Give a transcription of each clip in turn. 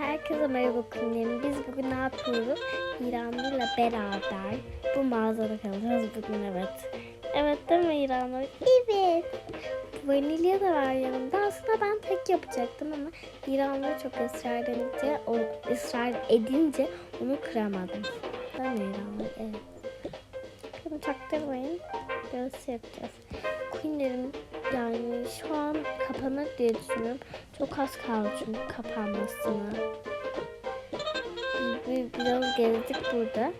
Herkese merhaba Kunlerim. Biz bugün ne yapıyoruz? İranlı'yla beraber bu mağazada kalacağız bugün evet. Evet değil mi İranlı? Evet. Vanilya da var yanımda. Aslında ben tek yapacaktım ama İranlı çok ısrar edince, o ısrar edince onu kıramadım. Değil mi İranlı? Evet. Bunu çaktırmayın. Göğüs yapacağız. Queen'lerin yani şu an kapanır diye düşünüyorum. Çok az kaldı çünkü kapanmasına. Biraz gezdik burada.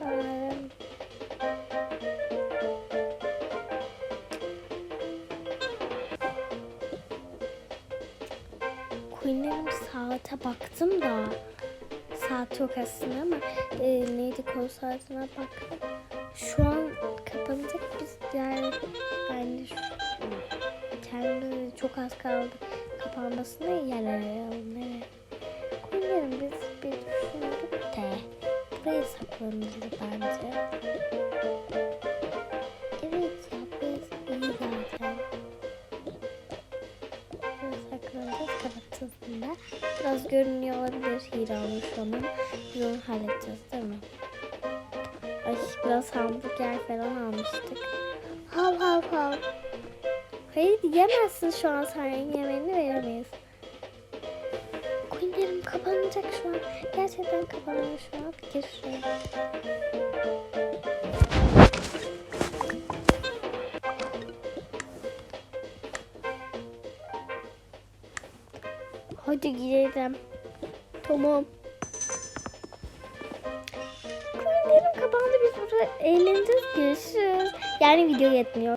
Ee, Queen'lerin saate baktım da saat yok aslında ama e, neydi kol saatine baktım. Şu an kapanacak biz yani yani şu, kendi çok az kaldı kapanmasına yer arayalım. Nereye? Queen'lerin biz bir düşündük de buraya saklanırız bence. Evet ya burası iyi zaten. Buraya saklanacağız kapatacağız bunu da. Biraz görünüyor olabilir şu an ama biz onu halledeceğiz değil mi? Ay biraz hamburger falan almıştık. Hav hav hav. Hayır yemezsin şu an sen yemeğini veremeyiz. Queenlerim kapanacak şu an. Gerçekten kapanıyor şu an. Gir şuraya. Hadi gidelim. Tamam. Queenlerim kapandı. Biz burada eğleneceğiz. Görüşürüz. Yani video yetmiyor.